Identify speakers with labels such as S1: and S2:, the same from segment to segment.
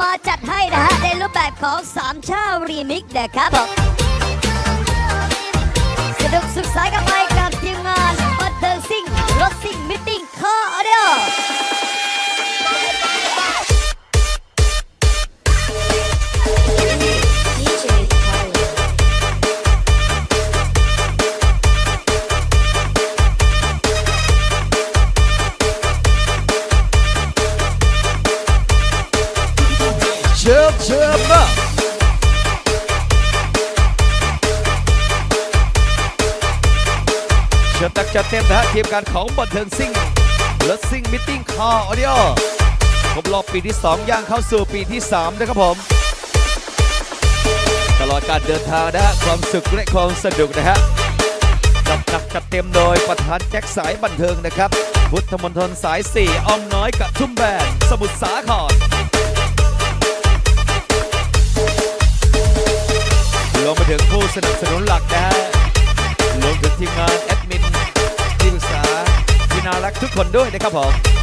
S1: มาจัดให้นะฮะในรูปแบบของสามชาติรีมิกนะครับผม เชิ
S2: ญตักจัดเต็มนะฮะทีมงานของบันเทิงซิ่งและซิ่งมิทติ้งคอออเดิโอครบรอบปีที่ 2 ย่างเข้าสู่ปีที่ 3 นะครับผม ตลอดการเดินทางนะฮะความสุขและความสนุกนะฮะจัดหนักจัดเต็มโดยประธานแจ็คสายบันเทิงนะครับ พุทธมณฑลสาย 4อ้อมน้อยกับทุ่มแบนสมุทรสาครรวมไปถึงผู้สนับสนุนหลักนะฮะ ถึงทีมงานแอดมินที่ปรึกษาที่น่ารักทุกคนด้วยนะครับผม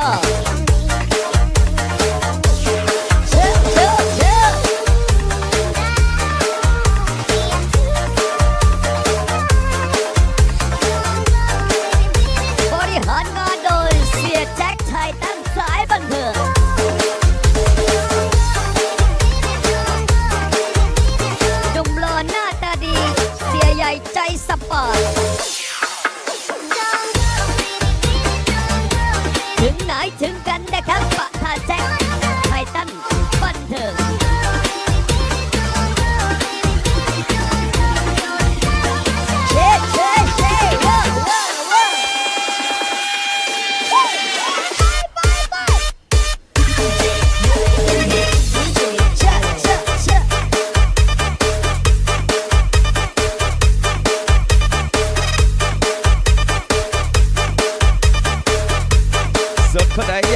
S1: ค ป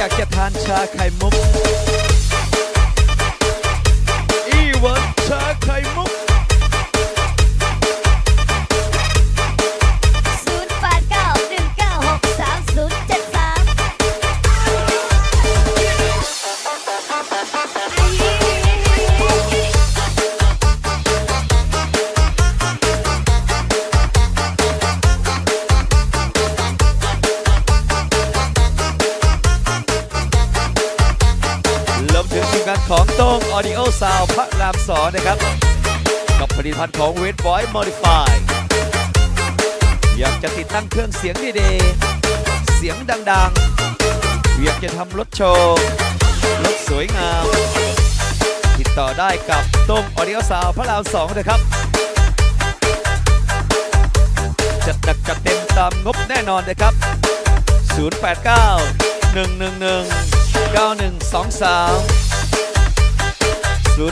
S1: อ
S2: ยากจะทานชาไข่มุก
S1: ง
S2: ออดิโอซาวพระรามสอนนะครับ กับผลิตภัณฑ์ของเวทบอยมอดิฟายอยากจะติดตั้งเครื่องเสียงดีๆ เสียงดังๆ อยากจะทำรถโชว์รถสวยงาม ติดต่อได้กับต้งออดิโอซาวพระรามสองนะครับ จัดหนักจัดเต็มตามงบแน่นอนนะครับ 089 111 9123 089 111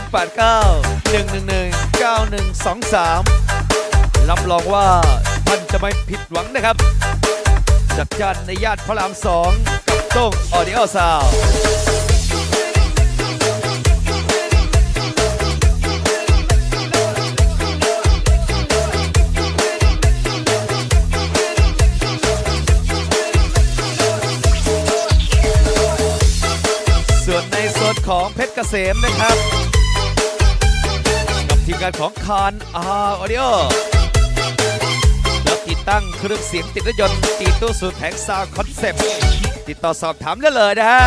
S2: 9123 รับรองว่าท่านจะไม่ผิดหวังนะครับจัดจ้านในย่านพระรามสองกับโต้งออดิโอซาว ของเพชรเกษมนะครับ กับทีมงานของคานอาร์ออดิโอแล้วติดตั้งเครื่องเสียงติดรถยนต์ตีตู้สูตรแผงซาวคอนเซ็ปต์ติดต่อสอบถามได้เลยนะฮะ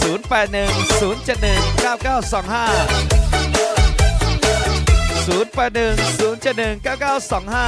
S2: 081 071 9925 081 071 9925